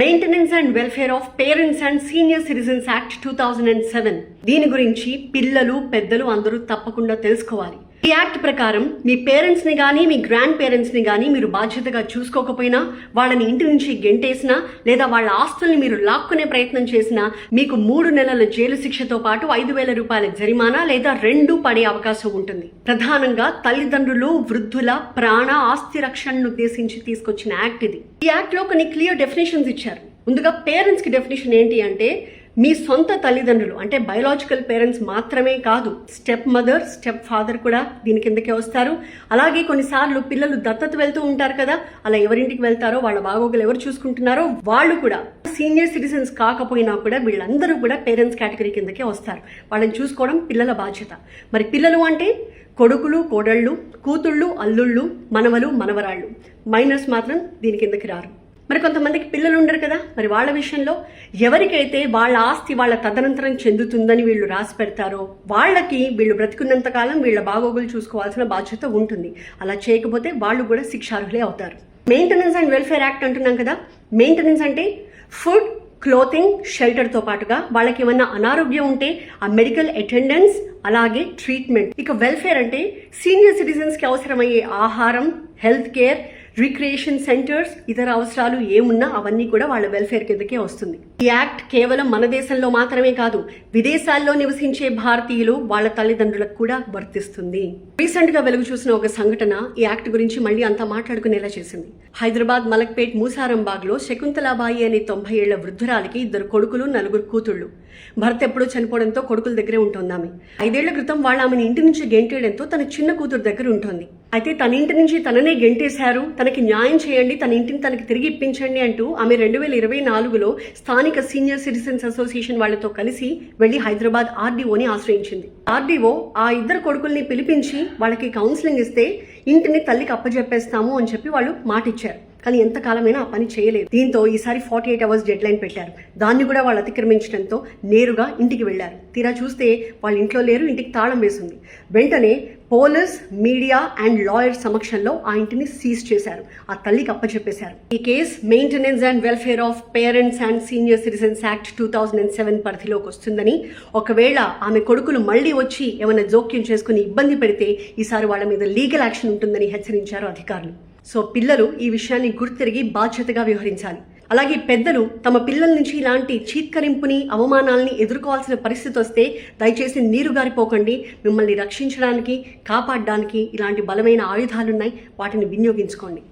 Maintenance and welfare of parents and senior citizens act two thousand and seven దీని గురించి పిల్లలు పెద్దలు అందరూ తప్పకుండా తెలుసుకోవాలి. ఈ యాక్ట్ ప్రకారం మీ పేరెంట్స్ని కానీ మీ గ్రాండ్ పేరెంట్స్ని కానీ మీరు బాధ్యతగా చూసుకోకపోయినా వాళ్ళని ఇంటి నుంచి గెంటేసినా లేదా వాళ్ళ ఆస్తుల్ని మీరు లాక్కునే ప్రయత్నం చేసినా మీకు మూడు నెలల జైలు శిక్షతో పాటు ఐదు వేల రూపాయల జరిమానా లేదా రెండు పడే అవకాశం ఉంటుంది. ప్రధానంగా తల్లిదండ్రులు వృద్ధుల ప్రాణ ఆస్తి రక్షణను ఉద్దేశించి తీసుకొచ్చిన యాక్ట్ ఇది. ఈ యాక్ట్లో కొన్ని క్లియర్ డెఫినేషన్స్ ఇచ్చారు. ముందుగా పేరెంట్స్కి డెఫినేషన్ ఏంటి అంటే మీ సొంత తల్లిదండ్రులు అంటే బయలాజికల్ పేరెంట్స్ మాత్రమే కాదు స్టెప్ మదర్ స్టెప్ ఫాదర్ కూడా దీని కిందకే వస్తారు. అలాగే కొన్నిసార్లు పిల్లలు దత్తత వెళ్తూ ఉంటారు కదా అలా ఎవరింటికి వెళ్తారో వాళ్ళ బాగోగులు ఎవరు చూసుకుంటున్నారో వాళ్ళు కూడా సీనియర్ సిటిజన్స్ కాకపోయినా కూడా వీళ్ళందరూ కూడా పేరెంట్స్ కేటగిరీ కిందకే వస్తారు. వాళ్ళని చూసుకోవడం పిల్లల బాధ్యత. మరి పిల్లలు అంటే కొడుకులు కోడళ్ళు కూతుళ్ళు అల్లుళ్ళు మనవలు మనవరాళ్ళు. మైనర్స్ మాత్రం దీని కిందకి రారు. మరి కొంతమందికి పిల్లలు ఉండరు కదా. మరి వాళ్ళ విషయంలో ఎవరికైతే వాళ్ళ ఆస్తి వాళ్ళ తదనంతరం చెందుతుందని వీళ్ళు రాసి పెడతారో వాళ్ళకి వీళ్ళు బ్రతికున్నంతకాలం వీళ్ళ బాగోగులు చూసుకోవాల్సిన బాధ్యత ఉంటుంది. అలా చేయకపోతే వాళ్ళు కూడా శిక్షార్హులే అవుతారు. మెయింటెనెన్స్ అండ్ వెల్ఫేర్ యాక్ట్ అంటున్నాం కదా. మెయింటెనెన్స్ అంటే ఫుడ్ క్లోతింగ్ షెల్టర్తో పాటుగా వాళ్ళకి ఏమన్నా అనారోగ్యం ఉంటే ఆ మెడికల్ అటెండెన్స్ అలాగే ట్రీట్మెంట్ ఇక వెల్ఫేర్ అంటే సీనియర్ సిటిజన్స్కి అవసరమయ్యే ఆహారం హెల్త్ కేర్ రిక్రియేషన్ సెంటర్స్ ఇతర అవసరాలు ఏమున్నా అవన్నీ కూడా వాళ్ళ వెల్ఫేర్ కిందకే వస్తుంది. ఈ యాక్ట్ కేవలం మన దేశంలో మాత్రమే కాదు విదేశాల్లో నివసించే భారతీయులు వాళ్ళ తల్లిదండ్రులకు కూడా వర్తిస్తుంది. రీసెంట్గా వెలుగు చూసిన ఒక సంఘటన ఈ యాక్ట్ గురించి మళ్ళీ అంత మాట్లాడుకునేలా చేసింది. హైదరాబాద్ మలక్పేట్ మూసారంబాగ్లో శకుంతలాబాయి అనే తొంభై ఏళ్ళ వృద్ధురాలికి ఇద్దరు కొడుకులు నలుగురు కూతుళ్ళు. భర్త ఎప్పుడూ చనిపోవడంతో కొడుకుల దగ్గరే ఉంటుందామె. ఐదేళ్ళ క్రితం వాళ్ళ ఆమెను ఇంటి నుంచి గెంటేయడంతో తన చిన్న కూతురు దగ్గర ఉంటుంది. అయితే తన ఇంటి నుంచి తననే గెంటేశారు. తనకి న్యాయం చేయండి తన ఇంటిని తనకి తిరిగి ఇప్పించండి అంటూ ఆమె రెండు వేల ఇరవై నాలుగులో స్థానిక సీనియర్ సిటిజన్స్ అసోసియేషన్ వాళ్ళతో కలిసి వెళ్ళి హైదరాబాద్ ఆర్డీఓని ఆశ్రయించింది. ఆర్డీఓ ఆ ఇద్దరు కొడుకుల్ని పిలిపించి వాళ్ళకి కౌన్సిలింగ్ ఇస్తే ఇంటిని తల్లికి అప్పజెప్పేస్తాము అని చెప్పి వాళ్ళు మాటిచ్చారు. కానీ ఎంతకాలమైనా ఆ పని చేయలేదు. దీంతో ఈసారి forty eight hours deadline పెట్టారు. దాన్ని కూడా వాళ్ళు అతిక్రమించడంతో నేరుగా ఇంటికి వెళ్ళారు తీరా చూస్తే వాళ్ళ ఇంట్లో లేరు ఇంటికి తాళం వేసింది. వెంటనే పోలీస్ మీడియా అండ్ లాయర్ సమక్షంలో ఆ ఇంటిని సీజ్ చేశారు. ఆ తల్లికి అప్పచెప్పేశారు. ఈ case maintenance and welfare of parents and senior citizens act two thousand and seven పరిధిలోకి వస్తుందని ఒకవేళ ఆమె కొడుకులు మళ్ళీ వచ్చి ఏమైనా జోక్యం చేసుకుని ఇబ్బంది పెడితే ఈసారి వాళ్ళ మీద లీగల్ యాక్షన్ ఉంటుందని హెచ్చరించారు అధికారులు. సో పిల్లలు ఈ విషయాన్ని గుర్తిరిగి బాధ్యతగా వ్యవహరించాలి. అలాగే పెద్దలు తమ పిల్లల నుంచి ఇలాంటి చీత్కరింపుని అవమానాల్ని ఎదుర్కోవాల్సిన పరిస్థితి వస్తే దయచేసి నీరు గారిపోకండి. మిమ్మల్ని రక్షించడానికి కాపాడడానికి ఇలాంటి బలమైన ఆయుధాలున్నాయి. వాటిని వినియోగించుకోండి.